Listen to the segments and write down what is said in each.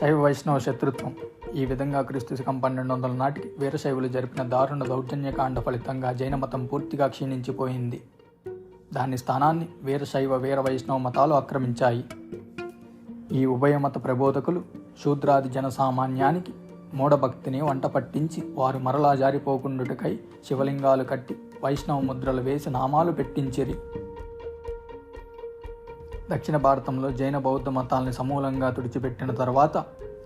శైవ వైష్ణవ శత్రుత్వం. ఈ విధంగా క్రీస్తు శకం పన్నెండు వందల నాటికి వీరశైవులు జరిపిన దారుణ దౌర్జన్యకాండ ఫలితంగా జైన మతం పూర్తిగా క్షీణించిపోయింది. దాని స్థానాన్ని వీరశైవ వీర వైష్ణవ మతాలు ఆక్రమించాయి. ఈ ఉభయ మత ప్రబోధకులు శూద్రాది జనసామాన్యానికి మూఢభక్తిని వంట పట్టించి వారు మరలా జారిపోకుండుటకై శివలింగాలు కట్టి వైష్ణవ ముద్రలు వేసి నామాలు పెట్టించిరి. దక్షిణ భారతంలో జైన బౌద్ధ మతాల్ని సమూలంగా తుడిచిపెట్టిన తర్వాత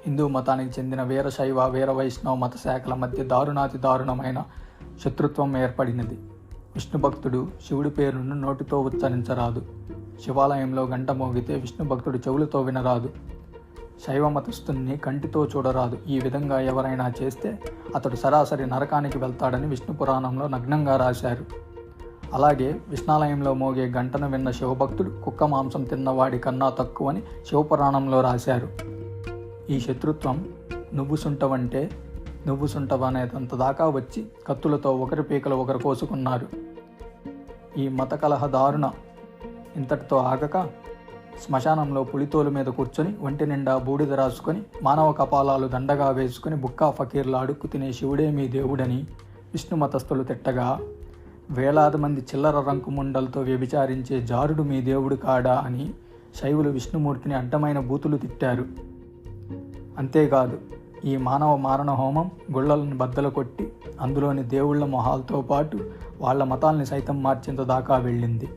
హిందూ మతానికి చెందిన వీరశైవ వీరవైష్ణవ మత శాఖల మధ్య దారుణాతి దారుణమైన శత్రుత్వం ఏర్పడినది. విష్ణు భక్తుడు శివుడి పేరును నోటితో ఉచ్చరించరాదు. శివాలయంలో గంట మోగితే విష్ణు భక్తుడు చెవులతో వినరాదు. శైవ మతస్థుని కంటితో చూడరాదు. ఈ విధంగా ఎవరైనా చేస్తే అతడు సరాసరి నరకానికి వెళ్తాడని విష్ణు పురాణంలో నగ్నంగా రాశారు. అలాగే విష్ణాలయంలో మోగే గంటను విన్న శివభక్తుడు కుక్క మాంసం తిన్నవాడి కన్నా తక్కువని శివపురాణంలో రాశారు. ఈ శత్రుత్వం నువ్వు సుంటవంటే నువ్వు సుంటవనేదంత దాకా వచ్చి కత్తులతో ఒకరి పీకలు ఒకరు కోసుకున్నారు. ఈ మత కలహ దారుణ ఇంతటితో ఆగక శ్మశానంలో పులితోలు మీద కూర్చొని ఒంటి నిండా బూడిద రాసుకొని మానవ కపాలాలు దండగా వేసుకుని బుక్కా ఫకీర్లు అడుక్కు తినే శివుడే మీ దేవుడని విష్ణు మతస్థులు తిట్టగా వేలాది మంది చిల్లర రంకుముండలతో వ్యభిచారించే జారుడు మీ దేవుడు కాడా అని శైవులు విష్ణుమూర్తిని అడ్డమైన బూతులు తిట్టారు. అంతేకాదు ఈ మానవ మారణ హోమం గుళ్ళలను బద్దలు కొట్టి అందులోని దేవుళ్ళ మొహాలతో పాటు వాళ్ళ మతాల్ని సైతం మార్చేంత దాకా వెళ్ళింది.